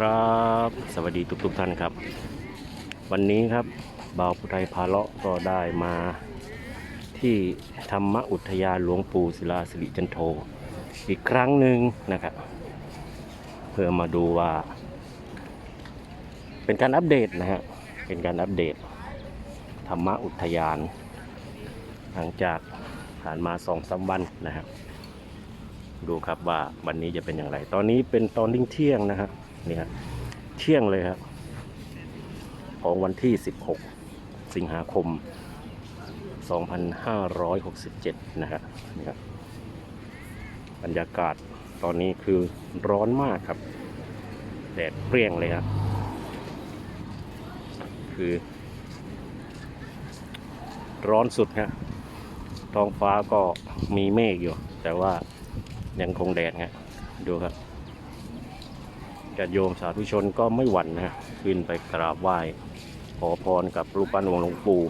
ครับ สวัสดีทุกๆท่านครับ วันนี้ครับบ่าวพุทไทยพาเลาะก็ได้มาที่ธรรมอุทยานหลวงปู่ศิลาสิริจันโท อีกครั้งหนึ่งนะครับ เพื่อมาดูว่า เป็นการอัปเดตนะฮะ เป็นการอัปเดต ธรรมอุทยาน หลังจากผ่านมาสองสาวันนะครับดูครับว่าวันนี้จะเป็นอย่างไร ตอนนี้เป็นตอนเที่ยงนะครับ นี่ครับเที่ยงเลยครับของวันที่ 16 สิงหาคม 2567 นะครับนี่ครับบรรยากาศตอนนี้คือร้อนมากครับ แดดเปรี้ยงเลยครับ คือ ร้อนสุดฮะท้องฟ้าก็มีเมฆอยู่ แต่ว่ายังคงแดดฮะดูครับ ญาติโยมสาธุชนก็ไม่หวั่นนะฮะขึ้นไปกราบไหว้ขอพรกับรูปปั้นองค์หลวงปู่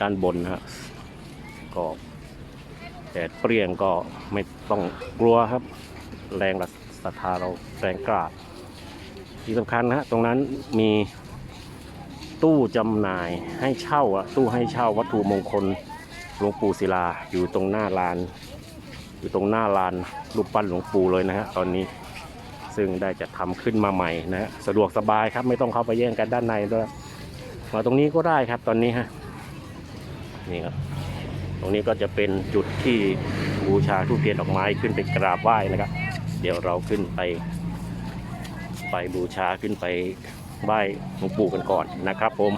ด้านบนนะฮะก็แดดเปรี้ยงก็ไม่ต้องกลัวครับ แรงศรัทธาเราแรงกล้าที่สำคัญนะฮะตรงนั้นมีตู้จำหน่ายให้เช่าอะตู้ให้เช่าวัตถุมงคลหลวงปู่ศิลาอยู่ตรงหน้าลาน อยู่ตรงหน้าลานรูปปั้นหลวงปู่เลยนะฮะตอนนี้ ซึ่งได้จะทำขึ้นมาใหม่นะสะดวกสบายครับไม่ต้องเข้าไปแย่งกันด้านในด้วยมาตรงนี้ก็ได้ครับตอนนี้ฮะนี่ครับตรงนี้ก็จะเป็นจุดที่บูชาทูปเทียนดอกไม้ขึ้นไปกราบไหว้นะครับ เดี๋ยวเราขึ้นไป ไปบูชาขึ้นไปไหว้หลวงปู่กันก่อนนะครับผม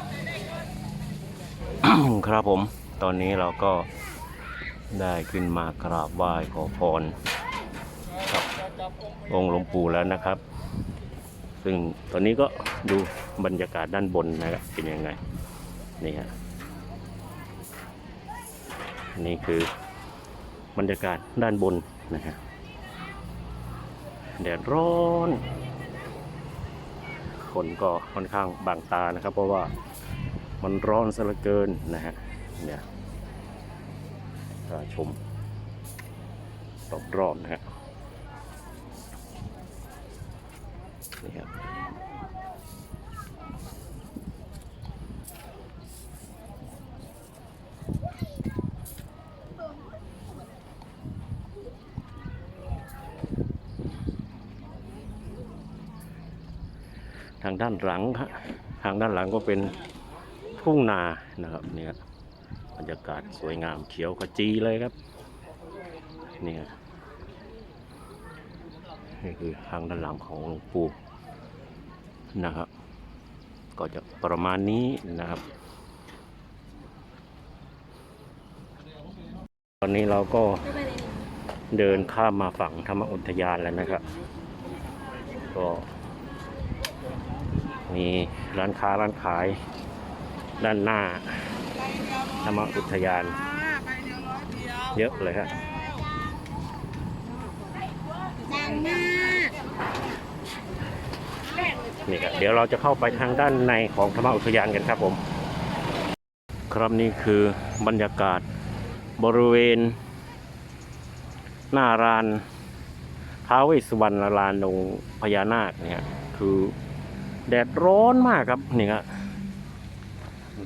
ครับผม ตอนนี้เราก็ได้ขึ้นมากราบไหว้ขอพร องค์หลวงปู่แล้วนะครับ ซึ่งตอนนี้ก็ดูบรรยากาศด้านบนนะครับเป็นยังไงนี่ฮะนี่คือบรรยากาศด้านบนนะฮะแดดร้อนคนก็ค่อนข้างบางตานะครับ เพราะว่ามันร้อนซะเหลือเกินนะฮะเนี่ยชมรอบๆนะฮะ นี่ครับทางด้านหลังฮะทางด้านหลังก็เป็นทุ่งนานะครับเนี่ยบรรยากาศสวยงามเขียวขจีเลยครับเนี่ยนี่คือทางด้านหลังของหลวงปู่ นะครับ ก็จะประมาณนี้นะครับ ตอนนี้เราก็เดินข้ามมาฝั่งธรรมอุทยานแล้วนะครับ ก็มีร้านค้าร้านขายด้านหน้าธรรมอุทยาน เยอะเลยครับ ดังมาก นี่ครับเดี๋ยวเราจะเข้าไปทางด้านในของธรรมอุทยานกันครับผม ครับนี่คือบรรยากาศบริเวณ หน้ารานท้าวเวสวรรณลานองพญานาคเนี่ยคือแดดร้อนมากครับนี่ครับ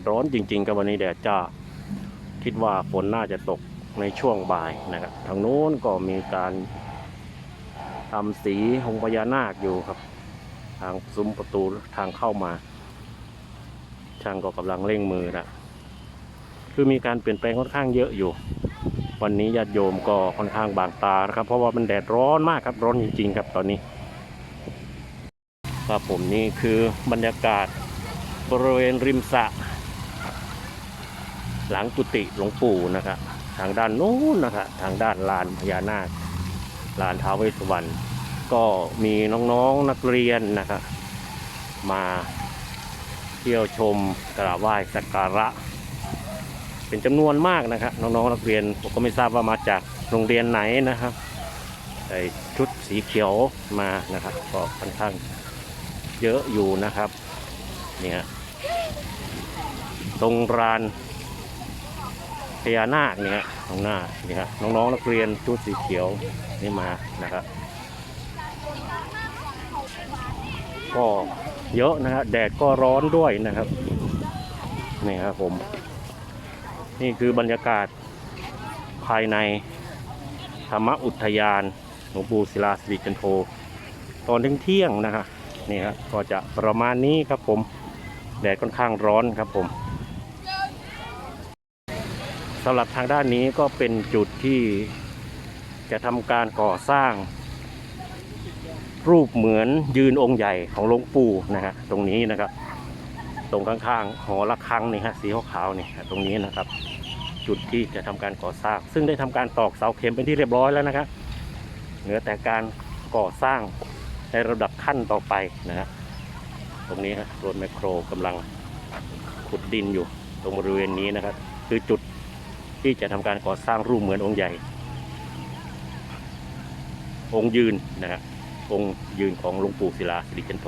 ร้อนจริง ๆ กับวันนี้แดดจ้าคิดว่าฝนน่าจะตกในช่วงบ่ายนะครับทางโน้นก็มีการทำสีองพญานาคอยู่ครับ ทางซุ้มประตูทางเข้ามา ช่างก็กำลังเร่งมือนะคือมีการเปลี่ยนแปลงค่อนข้างเยอะอยู่ วันนี้ญาติโยมก็ค่อนข้างบางตานะครับ เพราะว่ามันแดดร้อนมากครับร้อนจริงๆครับตอนนี้ครับผมนี่คือบรรยากาศบริเวณริมสระหลังกุฏิหลวงปู่นะครับทางด้านนู้นนะครับทางด้านลานพญานาคลานท้าวเวสสุวรรณ ก็มีน้องๆนักเรียนนะครับมาเที่ยวชมกราบไหว้สักการะ เป็นจำนวนมากนะครับน้องๆนักเรียนผมก็ไม่ทราบว่ามาจากโรงเรียนไหนนะครับใส่ชุดสีเขียวมานะครับ ก็ค่อนข้างเยอะอยู่นะครับเนี่ยตรงรานพญานาคเนี่ยตรงหน้าเนี่ยครับน้องๆนักเรียนชุดสีเขียวนี่มานะครับ ก็เยอะนะฮะแดดก็ร้อนด้วยนะครับนี่ครับผม นี่คือบรรยากาศภายในธรรมอุทยานหลวงปู่ศิลาสิริจันโทตอนเที่ยงๆนะครับนี่ครับก็จะประมาณนี้ครับผมแดดค่อนข้างร้อนครับผมสำหรับทางด้านนี้ก็เป็นจุดที่จะทำการก่อสร้าง รูปเหมือนยืนองค์ใหญ่ของหลวงปู่นะฮะตรงนี้นะครับ ตรงข้างๆหอระฆังนี่ฮะสีขาวๆนี่ตรงนี้นะครับ จุดที่จะทำการก่อสร้าง ซึ่งได้ทำการตอกเสาเข็มเป็นที่เรียบร้อยแล้วนะครับเหลือแต่การก่อสร้างในระดับขั้นต่อไปนะฮะตรงนี้ฮะรถแมคโครกำลังขุดดินอยู่ตรงบริเวณนี้นะครับ คือจุดที่จะทำการก่อสร้างรูปเหมือนองค์ใหญ่ องค์ยืนนะฮะ องค์ยืนของหลวงปู่ศิลาสิริจันโท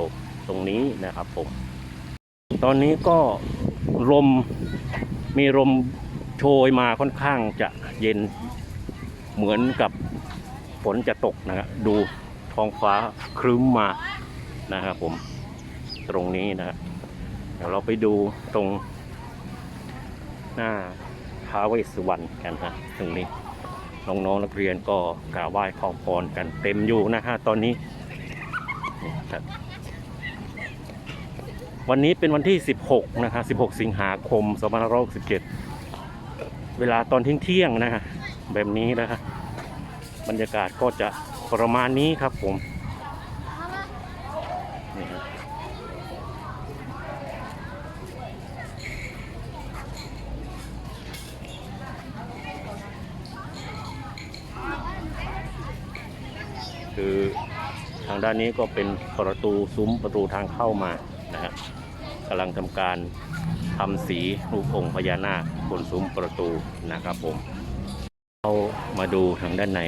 ตรงนี้นะครับผม ตอนนี้ก็ลมมีลมโชยมาค่อนข้างจะเย็นเหมือนกับฝนจะตกนะครับดูท้องฟ้าครึ้มมานะครับผมตรงนี้นะเดี๋ยวเราไปดูตรงหน้าท้าวเวสสุวรรณกันฮะตรงนี้ น้องๆนักเรียนก็กราบไหว้ขอพรกันเต็มอยู่นะฮะตอนนี้ครับวันนี้เป็นวันที่ 16 นะครับ16 สิงหาคม2567 เวลาตอนเที่ยงๆนะฮะแบบนี้นะฮะบรรยากาศก็จะประมาณนี้ครับผมนี่ฮะคือ ทางด้านนี้ก็เป็นประตูซุ้มประตูทางเข้ามานะฮะกำลังทำการทำสีรูปองค์พญานาคบนซุ้มประตูนะครับผมเรามาดูทางด้านใน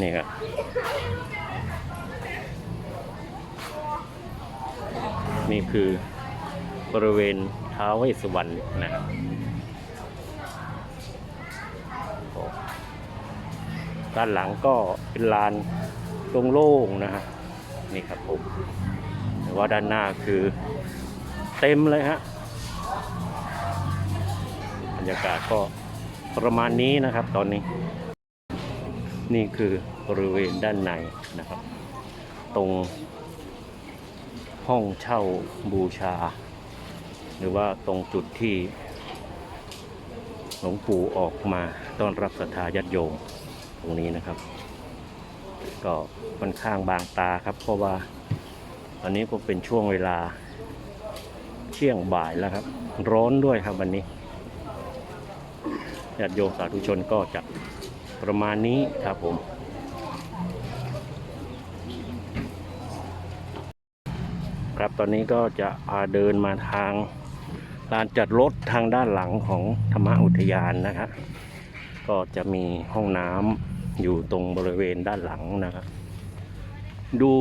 นี่ครับนี่คือบริเวณท้าวเวสสุวรรณนะครับด้านหลังก็เป็นลาน โล่งๆนะฮะนี่ครับผมแต่ว่าด้านหน้าคือเต็มเลยฮะบรรยากาศก็ประมาณนี้นะครับตอนนี้ นี่คือบริเวณด้านในนะครับ ตรงห้องเช่าบูชา หรือว่าตรงจุดที่หลวงปู่ออกมาต้อนรับศรัทธาญาติโยมตรงนี้นะครับ ก็ค่อนข้างบางตาครับ เพราะว่าตอนนี้ก็เป็นช่วงเวลาเที่ยงบ่ายแล้วครับ ร้อนด้วยครับวันนี้ญาติโยมสาธุชนก็จะประมาณนี้ครับผม ครับตอนนี้ก็จะพาเดินมาทางลานจัดรถทางด้านหลังของธรรมอุทยานนะครับ ก็จะมีห้องน้ำ อยู่ตรงบริเวณด้านหลังนะครับดู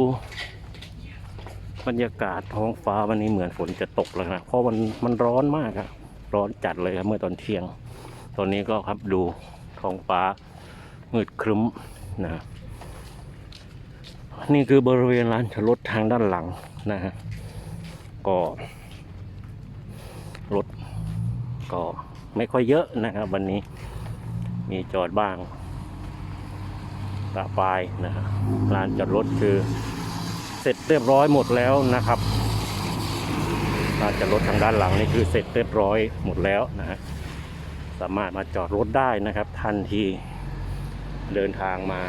บรรยากาศท้องฟ้าวันนี้เหมือนฝนจะตกแล้วนะเพราะมันมันร้อนมากครับร้อนจัดเลยครับเมื่อตอนเที่ยง ตอนนี้ก็ครับดูท้องฟ้ามืดครึ้มนะนี่คือบริเวณลานจอดรถทางด้านหลังนะฮะก็รถก็ไม่ค่อยเยอะนะครับวันนี้มีจอดบ้าง ระปรายนะครับลานจอดรถคือเสร็จเรียบร้อยหมดแล้วนะครับลานจอดรถทางด้านหลังนี่คือเสร็จเรียบร้อยหมดแล้วนะฮะสามารถมาจอดรถได้นะครับ ทันทีเดินทางมา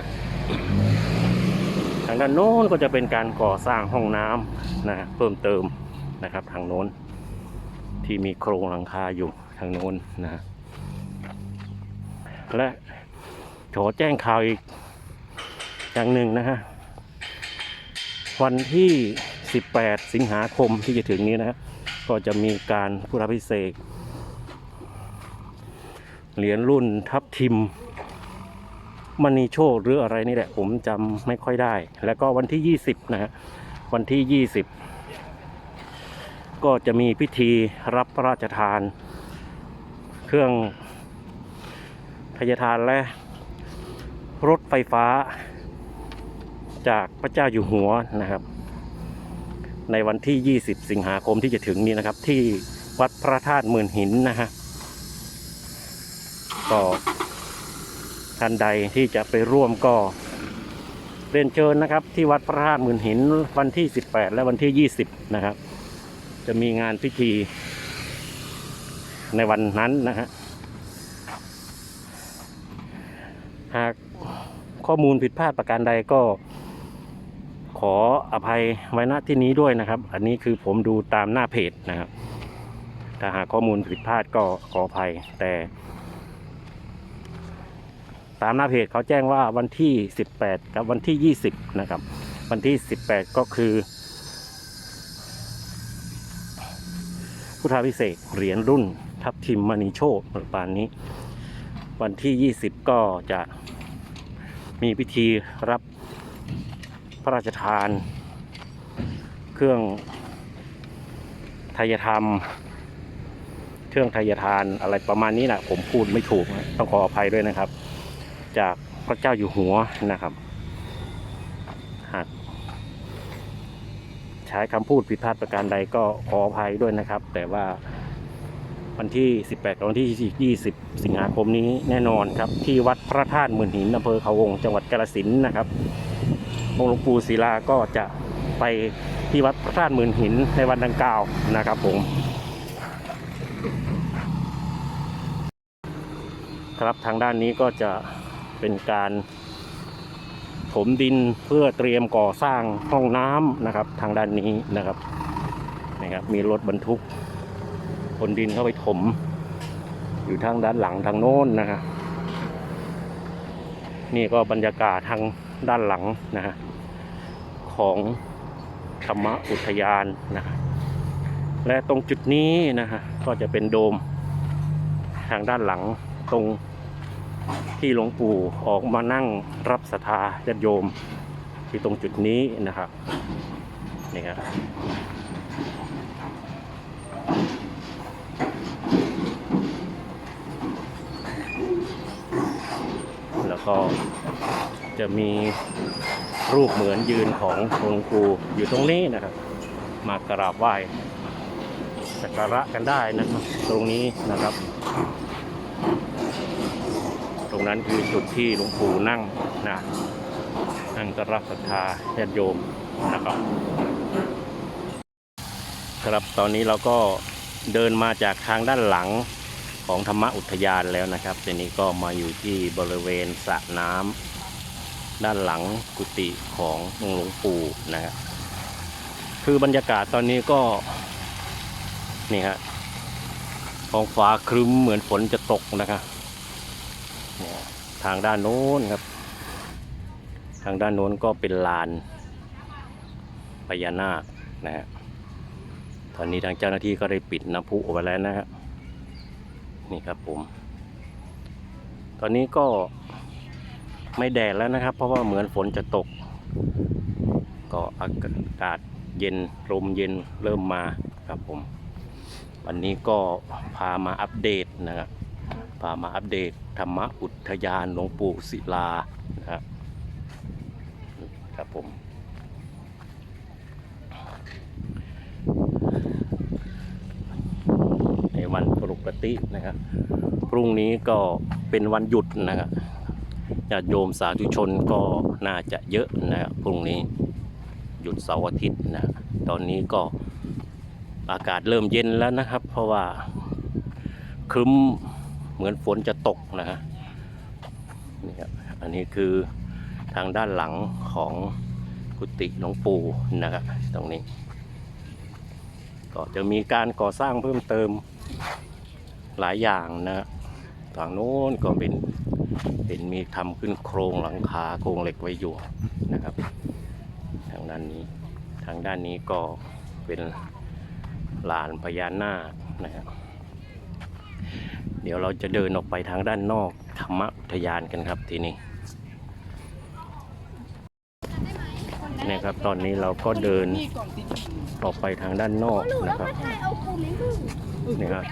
ทางด้านโน้นก็จะเป็นการก่อสร้างห้องน้ำนะเพิ่มเติมนะครับ ทางโน้น ที่มีโครงหลังคาอยู่ทางโน้นนะและขอแจ้งข่าวอีก อย่างหนึ่งนะฮะวันที่ 18 สิงหาคมที่จะถึงนี้นะฮะก็จะมีการพุทธพิเศษกเหรียญรุ่นทับทิมมณีโชคหรืออะไรนี่แหละ ผมจำไม่ค่อยได้ แล้วก็วันที่ 20 นะฮะวันที่ 20 ก็จะมีพิธีรับพระราชทาน เครื่องพยาทานและรถไฟฟ้า จากพระเจ้าอยู่หัวนะครับ ในวันที่ 20 สิงหาคมที่จะถึงนี้นะครับ ที่วัดพระธาตุหมื่นหินนะฮะก็ท่านใดที่จะไปร่วมก็เรียนเชิญนะครับ ที่วัดพระธาตุหมื่นหินวันที่ 18 และวันที่ 20 นะครับ จะมีงานพิธีในวันนั้นนะฮะหากข้อมูลผิดพลาดประการใดก็ ขออภัยไว้ณที่นี้ด้วยนะครับ อันนี้คือผมดูตามหน้าเพจนะครับ ถ้าหากข้อมูลผิดพลาดก็ขออภัย แต่ ตามหน้าเพจเขาแจ้งว่าวันที่ 18 กับวันที่ 20 นะครับ วันที่ 18 ก็คือ พุทธาพิเศษเหรียญรุ่นทับทิมมณีโชตประมาณนี้ วันที่ 20 ก็จะมีพิธีรับ ระราชทาน เครื่องไทยธรรม เครื่องไทยทานอะไรประมาณนี้นะผมพูดไม่ถูกต้องขออภัยด้วยนะครับ จากพระเจ้าอยู่หัวนะครับหากใช้คำพูดผิดพลาดประการใดก็ขออภัยด้วยนะครับ แต่ว่าวันที่ 18 วันที่ 20 สิงหาคมนี้แน่นอนครับ ที่วัดพระธาตุหมื่นหินอำเภอเขาวง จังหวัดกาฬสินธุ์นะครับ องค์หลวงปู่ศิลาก็จะไปที่วัดพระธาตุหมื่นหินในวันดังกล่าวนะครับผมครับทางด้านนี้ก็จะเป็นการถมดินเพื่อเตรียมก่อสร้างห้องน้ำนะครับ ทางด้านนี้นะครับนะครับ มีรถบรรทุกขนดินเข้าไปถม อยู่ทางด้านหลังทางโน้นนะฮะนี่ก็บรรยากาศทางด้านหลังนะฮะ ของธรรมอุทยานนะฮะและตรงจุดนี้นะฮะก็จะเป็นโดมทางด้านหลังตรงที่หลวงปู่ออกมานั่งรับศรัทธาญาติโยมที่ตรงจุดนี้นะครับนี่ครับแล้วก็จะมี รูปเหมือนยืนของหลวงปู่อยู่ตรงนี้นะครับ มากราบไหว้สักการะกันได้นะครับ ตรงนี้นะครับ ตรงนั้นคือจุดที่หลวงปู่นั่งนะนั่งกรับศรัทธาญาติโยมนะครับ ครับตอนนี้เราก็เดินมาจากทางด้านหลังของธรรมอุทยานแล้วนะครับทีนี้ก็มาอยู่ที่บริเวณสระน้ำ ด้านหลังกุฏิขององค์หลวงปู่นะครับคือบรรยากาศตอนนี้ก็นี่ฮะท้องฟ้าครึ้มเหมือนฝนจะตกนะครับทางด้านโน้นครับ ทางด้านโน้นก็เป็นลานพญานาคนะฮะตอนนี้ทางเจ้าหน้าที่ก็ได้ปิดน้ำพุเอาไว้แล้วนะครับนี่ครับผม ตอนนี้ก็ ไม่แดดแล้วนะครับ เพราะว่าเหมือนฝนจะตก ก็อากาศเย็นลมเย็นเริ่มมาครับผม วันนี้ก็พามาอัปเดตนะครับพามาอัปเดตธรรมอุทยานหลวงปู่ศิลานะครับครับผมในวันปกตินะครับ พรุ่งนี้ก็เป็นวันหยุดนะครับ ญาติโยมสาธุชนก็น่าจะเยอะนะครับพรุ่งนี้หยุดเสาร์อาทิตย์นะตอนนี้ก็อากาศเริ่มเย็นแล้วนะครับ เพราะว่าครึ้มเหมือนฝนจะตกนะฮะนี่ครับอันนี้คือทางด้านหลังของกุฏิหลวงปู่นะครับตรงนี้ ก็จะมีการก่อสร้างเพิ่มเติมหลายอย่างนะทางโน้นก็เป็น เป็นมีทำขึ้นโครงหลังคาโครงเหล็กไว้อยู่นะครับ ทางด้านนี้ ทางด้านนี้ก็เป็นลานพญานาคนะครับเดี๋ยวเราจะเดินออกไปทางด้านนอกธรรมอุทยานกันครับทีนี้เนี่ยครับตอนนี้เราก็เดินออกไปทางด้านนอกนะครับเอาปูไม่มือนี่ครับ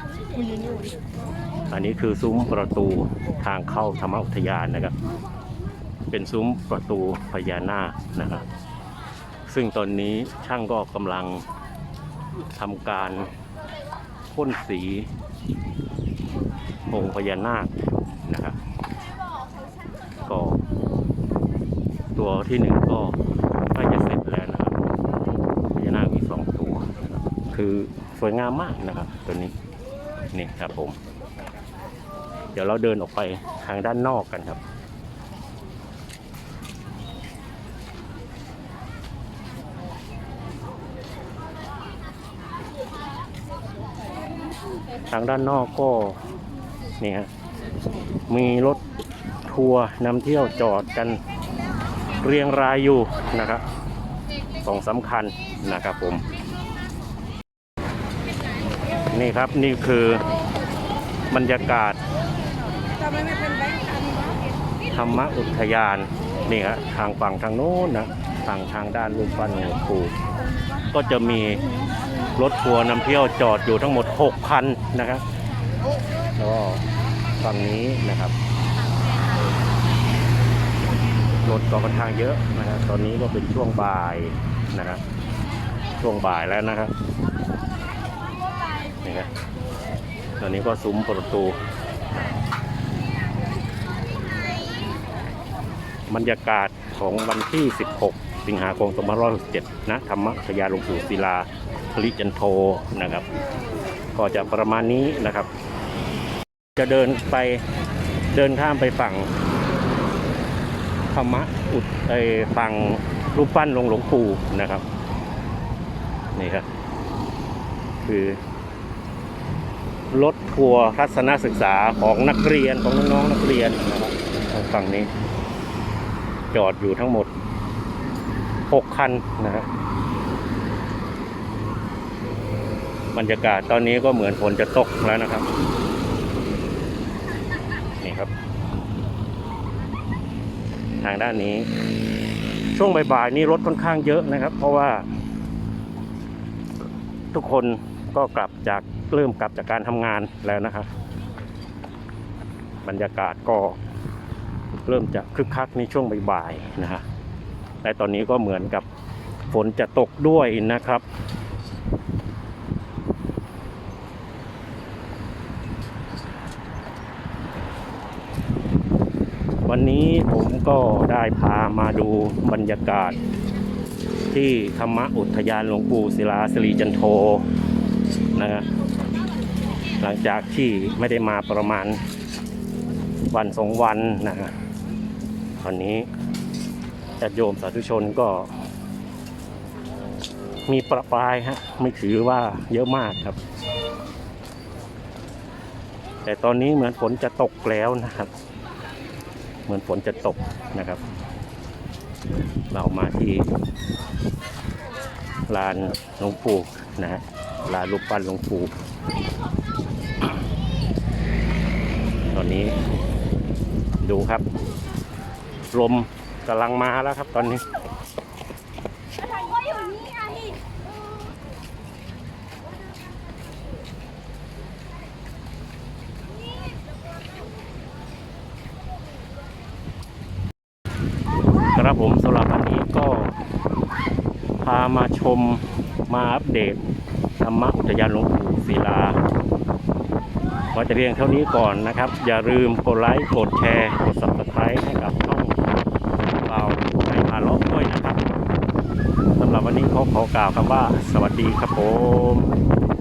อันนี้คือซุ้มประตูทางเข้าธรรมอุทยานนะครับ เป็นซุ้มประตูพญานาคนะครับ ซึ่งตอนนี้ช่างก็กำลังทำการพ่นสีองค์พญานาคนะครับ ก็ตัวที่หนึ่งก็ใกล้จะเสร็จแล้วนะครับพญานาคมีสองตัว คือสวยงามมากนะครับ ตัวนี้นี่ครับผม ดี๋ยวเราเดินออกไปทางด้านนอกกันครับ ทางด้านนอกก็นี่ฮะมีรถทัวร์นำเที่ยวจอดกันเรียงรายอยู่นะครับสองสำคัญนะครับผม นี่ครับนี่คือบรรยากาศ ทำไมไม่เป็นแบงค์พันวะ ธรรมอุทยานนี่ฮะทางฝั่งทางโน้นนะฝั่งทางด้านรูปปั้นหลวงปู่ก็จะมีรถทัวร์นำเที่ยวจอดอยู่ทั้งหมด 6 คันนะครับแล้วก็ฝั่งนี้นะครับรถก็ค่อนข้างเยอะนะครับตอนนี้ก็เป็นช่วงบ่ายนะครับช่วงบ่ายแล้วนะครับนี่ครับตอนนี้ก็ซุ้มประตู บรรยากาศของวันที่ 16 สิงหาคม2567นะธรรมชยาหลวงปู่ศิลาพลิจันโทนะครับ ก็จะประมาณนี้นะครับ จะเดินไปเดินข้ามไปฝั่งธรรมะอุดไอฝั่งรูปปั้นหลวงหลวงปู่นะครับ นี่ครับ คือรถทัวร์ทัศนศึกษาของนักเรียนของน้องๆนักเรียนนะครับทางฝั่งนี้ จอดอยู่ทั้งหมด 6 คันนะฮะบรรยากาศตอนนี้ก็เหมือนฝนจะตกแล้วนะครับ นี่ครับ ทางด้านนี้ ช่วงบ่ายๆนี้รถค่อนข้างเยอะนะครับ เพราะว่า ทุกคนก็กลับจากเริ่มกลับจากการทำงานแล้วนะครับ บรรยากาศก็ เริ่มจะคึกคักในช่วงบ่ายๆนะฮะแต่ตอนนี้ก็เหมือนกับฝนจะตกด้วยนะครับ วันนี้ผมก็ได้พามาดูบรรยากาศ ที่ธรรมอุทยานหลวงปู่ศิลาสิริจันโทนะฮะหลังจากที่ไม่ได้มาประมาณวันสองวันนะฮะ วันนี้ญาติโยมสาธุชนก็ มีประปรายฮะไม่ถือว่าเยอะมากครับ แต่ตอนนี้เหมือนฝนจะตกแล้วนะครับ เหมือนฝนจะตกนะครับ เรามาที่ลานหลวงปู่นะฮะลานรูปปั้นหลวงปู่ตอนนี้ดูครับ ลมกำลังมาแล้วครับตอนนี้ก็อยู่นี่ไงครับผมสำหรับวันนี้ก็พามาชมมาอัปเดตธรรมอุทยานหลวงปู่ศิลาว่าจะเรียงเท่านี้ก่อนนะครับ อย่าลืมกดไลค์ กดแชร์ กด subscribe ให้กับช่อง เราให้พาเลาะด้วยนะครับสำหรับวันนี้ขอขอกล่าวคำว่า สวัสดีครับผม